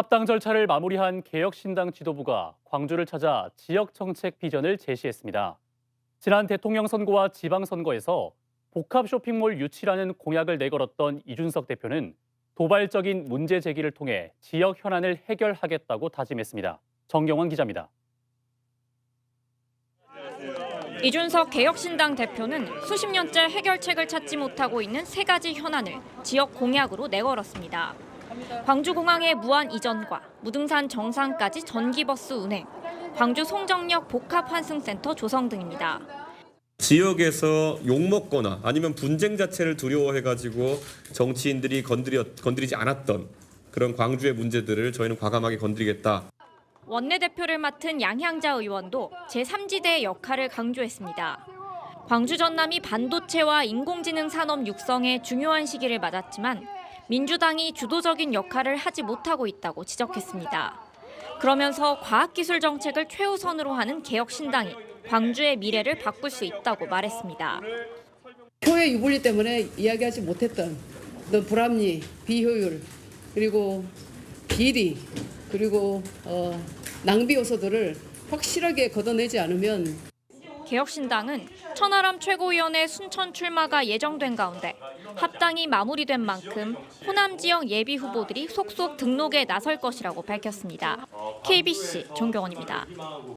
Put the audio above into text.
합당 절차를 마무리한 개혁신당 지도부가 광주를 찾아 지역 정책 비전을 제시했습니다. 지난 대통령 선거와 지방선거에서 복합 쇼핑몰 유치라는 공약을 내걸었던 이준석 대표는 도발적인 문제 제기를 통해 지역 현안을 해결하겠다고 다짐했습니다. 정경원 기자입니다. 이준석 개혁신당 대표는 수십 년째 해결책을 찾지 못하고 있는 세 가지 현안을 지역 공약으로 내걸었습니다. 광주공항의 무한 이전과 무등산 정상까지 전기버스 운행, 광주 송정역 복합환승센터 조성 등입니다. 지역에서 욕먹거나 아니면 분쟁 자체를 두려워해가지고 정치인들이 건드려, 건드리지 않았던 그런 광주의 문제들을 저희는 과감하게 건드리겠다. 원내대표를 맡은 양향자 의원도 제3지대의 역할을 강조했습니다. 광주 전남이 반도체와 인공지능 산업 육성에 중요한 시기를 맞았지만 민주당이 주도적인 역할을 하지 못하고 있다고 지적했습니다. 그러면서 과학기술 정책을 최우선으로 하는 개혁신당이 광주의 미래를 바꿀 수 있다고 말했습니다. 표의 유불리 때문에 이야기하지 못했던 불합리, 비효율, 그리고 비리, 그리고 어, 낭비 요소들을 확실하게 걷어내지 않으면 개혁신당은 천하람 최고위원의 순천 출마가 예정된 가운데 합당이 마무리된 만큼 호남 지역 예비 후보들이 속속 등록에 나설 것이라고 밝혔습니다. KBC 정경원입니다.